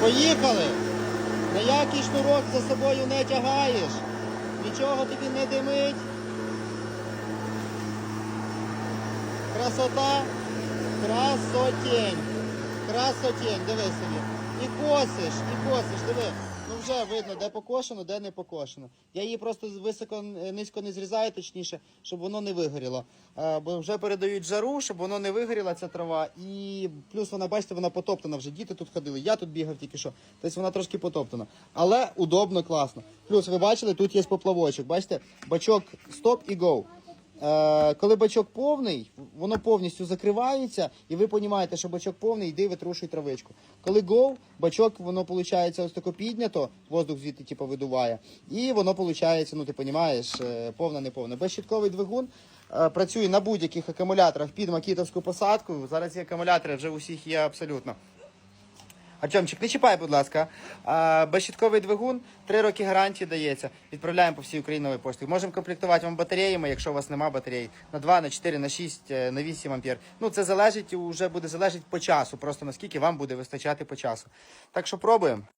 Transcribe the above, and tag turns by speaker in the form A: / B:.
A: Поїхали! Ніякий шнурок за собою не тягаєш. Нічого тобі не димить. Красота. Красотень. Красотень. Диви собі. І косиш, і косиш. Диви. Ну вже видно, де покошено, де не покошено. Я її просто високо е, низько не зрізаю, точніше, щоб воно не вигоріло. Е, Бо вже передають жару, щоб воно не вигоріла ця трава. І плюс вона, бачите, вона потоптана вже. Діти тут ходили. Я тут бігав тільки що. Тобто вона трошки потоптана. Але удобно, класно. Плюс ви бачили, тут є поплавочок. Бачите, бачок стоп і гоу. Е, коли бачок повний, воно повністю закривається, і ви розумієте, що бачок повний, йди витрушуй травичку. Коли гол, бачок, воно виходить ось тако піднято, воздух звідти типу, видуває, і воно виходить, ну ти розумієш, повна неповна. Безщитковий двигун е, працює на будь-яких акумуляторах під макітовську посадку. Зараз ці акумулятори вже у всіх є абсолютно. Артемчик, не чіпай, будь ласка. А, безщитковий двигун, 3 роки гарантії дається. Відправляємо по всій Україні пошті. Можемо комплектувати вам батареями, якщо у вас нема батарей, на 2, на 4, на 6, е, на 8 ампер. Ну, це залежить, вже буде залежить по часу, просто наскільки вам буде вистачати по часу. Так що пробуємо.